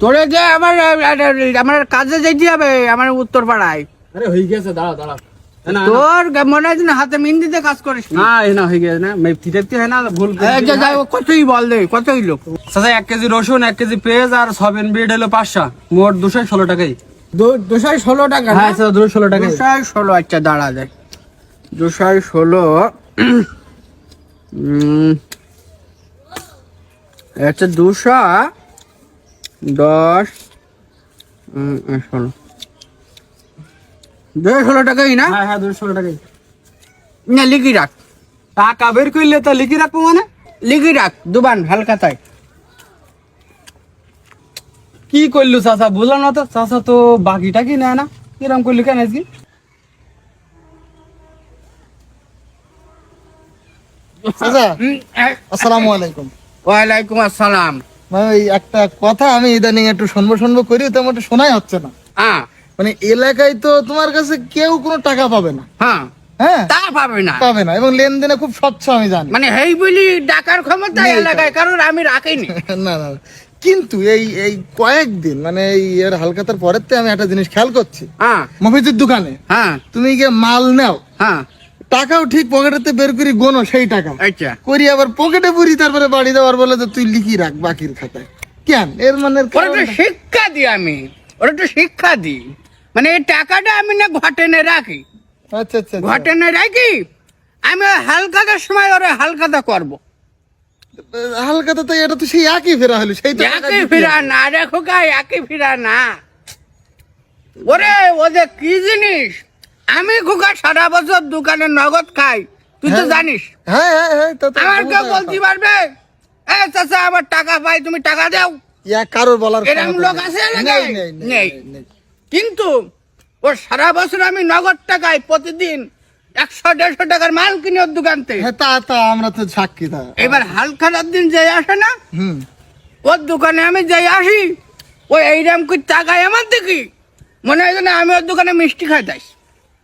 তোরে যে আমার আমার কাজে যেতে হবে আমার উত্তর পাড়ায় আরে হয়ে গেছে দাঁড়া দাঁড়া। না, না, তোর মনে হয় যেন হাতে মিন্দিতে কাজ করিস না। না এ না হয়ে গেছে না। হয় না ভুল কতই বল দে কতই লোক। চাচা এক কেজি রসুন এক কেজি পেঁয়াজ আর সবেন হলো পাঁচশো। মোট দুশো ষোলো টাকাই। দুশো ষোলো টাকা হ্যাঁ দুশো ষোলো দুশো ষোলো আচ্ছা দাঁড়া যায় দুশো ষোলো আচ্ছা দুশো দশ। ষোলো। দুশো ষোলো টাকাই না? হ্যাঁ হ্যাঁ দুশো ষোলো টাকাই। না লিখি রাখ। টাকা বের করলে তা লিখে রাখব মানে? লিখি রাখ দুবান হালকাতায়। কি করলু চাচা বুঝলাম না তো? চাচা তো বাকিটা কি নেয় না? কিরম করলি কেন আজকে? আসসালামু আলাইকুম। ওয়ালাইকুম আসসালাম। মানে ওই একটা কথা আমি ইদানিং একটু শুনব শুনব করি তেমন একটু শোনাই হচ্ছে না। হ্যাঁ। মানে এলাকায় তো তোমার কাছে কেউ কোনো টাকা পাবে না। হ্যাঁ। হ্যাঁ? তা পাবে না। পাবে না এবং লেনদেনে খুব স্বচ্ছ আমি জানি। মানে হেই বলি ডাকার ক্ষমতা এলাকায় কারণ আমি রাখিনি। না না। না। কিন্তু এই এই কয়েকদিন মানে এই এর হালকাতার পরের থেকে আমি একটা জিনিস খেয়াল করছি। হ্যাঁ। মফিজুর দোকানে। হ্যাঁ। তুমি গিয়ে মাল নাও। হ্যাঁ। টাকাও ঠিক পকেটেতে বের করি গোনো সেই টাকা। আচ্ছা। করি আবার পকেটে পুরি তারপরে বাড়ি দেওয়ার বলে যে তুই লিখি রাখ বাকির খাতায়। কেন? এর মানে শিক্ষা দিই আমি। ওরা একটু শিক্ষা দিই মানে এই টাকাটা আমি না ঘটেনে রাখি। আচ্ছা আচ্ছা আচ্ছা। ঘটেনে রাখি আমি হালকাতার সময় ওরা হালকাতা করব। হালকাতা তো এটা তো সেই একই ফেরা হলো সেই তো একই ফিরা। না রে খোকা একই ফিরা না। ওরে ওদের কি জিনিস? আমি খোকা সারা বছর দোকানে নগদ খাই। তুই তো হ্যাঁ। জানিস। হ্যাঁ হ্যাঁ হ্যাঁ তা আমার কেউ বলতে পারবে? এ চাচা আমার টাকা পাই তুমি টাকা দাও। ইয়া কারোর বলার এরকম লোক আছে নেই। কিন্তু ও সারা বছর আমি নগদ টাকায় প্রতিদিন একশো দেড়শো টাকার মাল কিনি ওর দোকানতে হ্যাঁ তা তা আমরা তো সাক্ষী তা। এবার হালখাতার দিন যে আসে না ওর দোকানে আমি যাই আসি ও এইরকম করে টাকায় আমার দেখি। মনে হয় যেন আমি ওর দোকানে মিষ্টি খাই খাইতাইস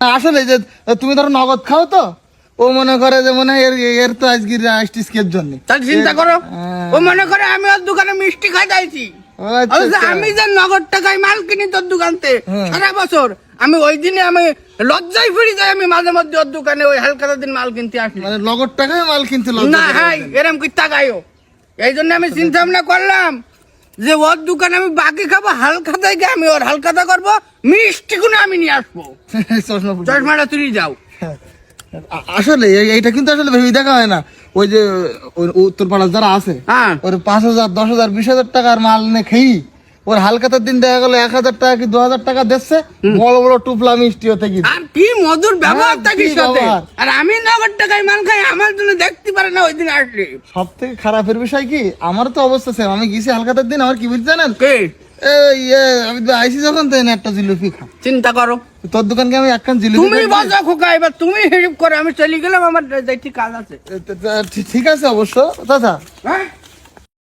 আসলে যে তুমি ধরো নগদ খাও তো ও মনে করে যে মনে হয় এর এর তো আজকে আইসটিসকের জন্য তাহলে চিন্তা করো হ্যাঁ। ও মনে করে আমি ওর দোকানে মিষ্টি খাইতাইছি আচ্ছা, অথচ আচ্ছা। আমি যে নগদ টাকায় মাল কিনি তোর দোকানতে হ্যাঁ। সারা বছর আমি ওই দিনে আমি লজ্জায় ফিরে যাই আমি মাঝে মধ্যে ওর দোকানে ওই হালকাতার দিন মাল কিনতে আসি মানে নগদ টাকায় মাল কিনতে না ওঠে। এরম কি তাকাইও এই জন্য আমি চিন্তা ভাবনা করলাম যে ওর দোকানে আমি বাকি খাব হালখাতায় গিয়ে আমি ওর হালখাতা করব মিষ্টি কোনো আমি নিয়ে আসব। চশমা। চশমাটা তুই যাও। আসলে এই- এইটা কিন্তু আসলে ভেবে দেখা হয় না। ওই যে উত্তরপাড়া যারা আছে হ্যাঁ। ওর পাঁচ হাজার দশ হাজার বিশ হাজার টাকার মাল নে খেয়ে ওর হালকাতার দিন দেখা গেল এক হাজার টাকা কি দু হাজার টাকা দিচ্ছে? বড় বড় টুপলা মিষ্টি হতে কি আর কি মধুর ব্যবহার থাকিস সাথে। আর আমি নগদ টাকায় মাল খাই আমার জন্য দেখতে পারে না ওই দিন আসলে সব থেকে খারাপের বিষয় কি? আমার তো অবস্থা সেম আমি গেছি হালকাতার দিন আমার কি বলছি জানেন? এই আমি তো আইসি যখন তো একটা জিলিপি খা চিন্তা করো। তোর দোকানকে আমি একখান জিলিপি তুমি বসো খোকা এবার তুমি হিসাব করো আমি চলে গেলাম আমার দেখতে কাজ আছে। ঠিক আছে অবশ্য। চাচা হ্যাঁ?